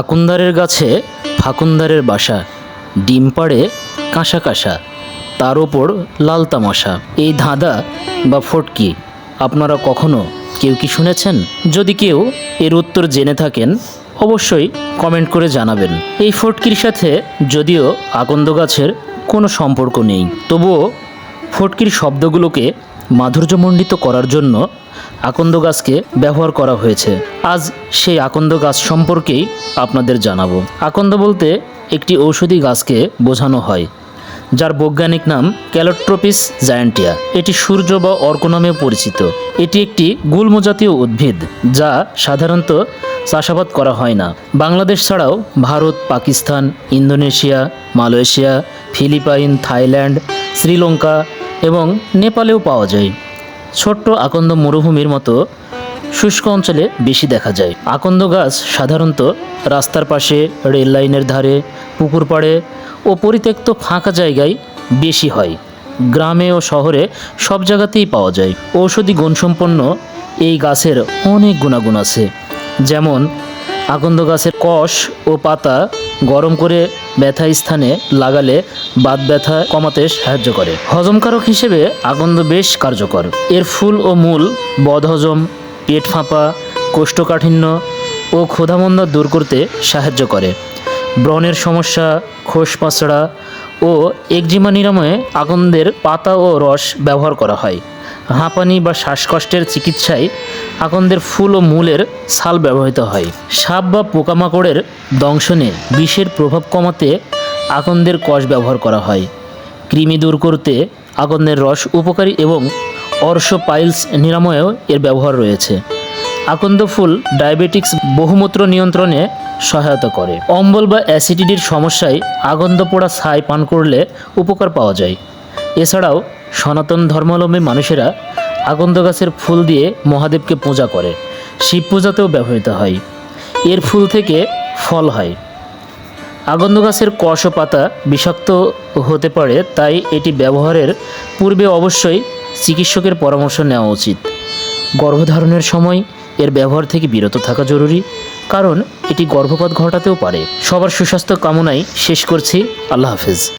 আকুন্দারের গাছে ফাকুন্দারের বাসা, ডিম পাড়ে কাঁসা কাঁসা, তার ওপর লাল তামাশা। এই ধাঁধা বা ফটকি, আপনারা কখনো কেউ কি শুনেছেন? যদি কেউ এর উত্তর জেনে থাকেন, অবশ্যই কমেন্ট করে জানাবেন। এই ফটকির সাথে যদিও আকন্দ গাছের কোনো সম্পর্ক নেই, তবুও ফটকির শব্দগুলোকে মাধুর্যমণ্ডিত করার জন্য আকন্দ গাছকে ব্যবহার করা হয়েছে। আজ সেই আকন্দ গাছ সম্পর্কেই আপনাদের জানাব। আকন্দ বলতে একটি ঔষধি গাছকে বোঝানো হয়, যার বৈজ্ঞানিক নাম ক্যালোট্রোপিস জায়ান্টিয়া। এটি সূর্য বা অর্ক নামে পরিচিত। এটি একটি গুল্ম জাতীয় উদ্ভিদ, যা সাধারণত চাষাবাদ করা হয় না। বাংলাদেশ ছাড়াও Bharat, Pakistan, Indonesia, Malaysia, Philippines, Thailand, Sri Lanka এবং নেপালেও পাওয়া যায়। ছোট্ট আকন্দ মরুভূমির মতো শুষ্ক অঞ্চলে বেশি দেখা যায়। আকন্দ গাছ সাধারণত রাস্তার পাশে, রেল লাইনের ধারে, পুকুর পাড়ে ও পরিত্যক্ত ফাঁকা জায়গায় বেশি হয়। গ্রামে ও শহরে সব জায়গাতেই পাওয়া যায়। ঔষধি গুণসম্পন্ন এই গাছের অনেক গুণাগুণ আছে। যেমন, আকন্দ গাছের কষ ও পাতা গরম করে ব্যথা স্থানে লাগালে বাত ব্যথা কমাতে সাহায্য করে। হজমকারক হিসেবে আকন্দ বেশ কার্যকর। এর ফুল ও মূল বদহজম, পেট ফাঁপা, কোষ্ঠকাঠিন্য ও ক্ষুধামন্দা দূর করতে সাহায্য করে। ব্রণের সমস্যা, খোস পাঁচড়া ও একজিমা নিরাময়ে আকন্দের পাতা ও রস ব্যবহার করা হয়। হাঁপানি বা শ্বাসকষ্টের চিকিৎসায় আকন্দের ফুল ও মূলের ছাল ব্যবহৃত হয়। সাপ বা পোকামাকড়ের দংশনে বিষের প্রভাব কমাতে আকন্দের কষ ব্যবহার করা হয়। কৃমি দূর করতে আকন্দের রস উপকারী এবং অর্শ পাইলস নিরাময়েও এর ব্যবহার রয়েছে। আকন্দ ফুল ডায়াবেটিক্স বহুমূত্র নিয়ন্ত্রণে সহায়তা করে। অম্বল বা অ্যাসিডিটির সমস্যায় আগন্দ পোড়া ছাই পান করলে উপকার পাওয়া যায়। এছাড়াও সনাতন ধর্মাবলম্বী মানুষেরা আগন্দ গাছের ফুল দিয়ে মহাদেবকে পূজা করে। শিব পূজাতেও ব্যবহৃত হয়। এর ফুল থেকে ফল হয়। আগন্দ গাছের কষ পাতা বিষাক্ত হতে পারে, তাই এটি ব্যবহারের পূর্বে অবশ্যই চিকিৎসকের পরামর্শ নেওয়া উচিত। গর্ভধারণের সময় এর ব্যবহার থেকে বিরত থাকা জরুরি, কারণ এটি গর্ভপাত ঘটাতেও পারে। সবার সুস্বাস্থ্য কামনায় শেষ করছি। আল্লাহ হাফেজ।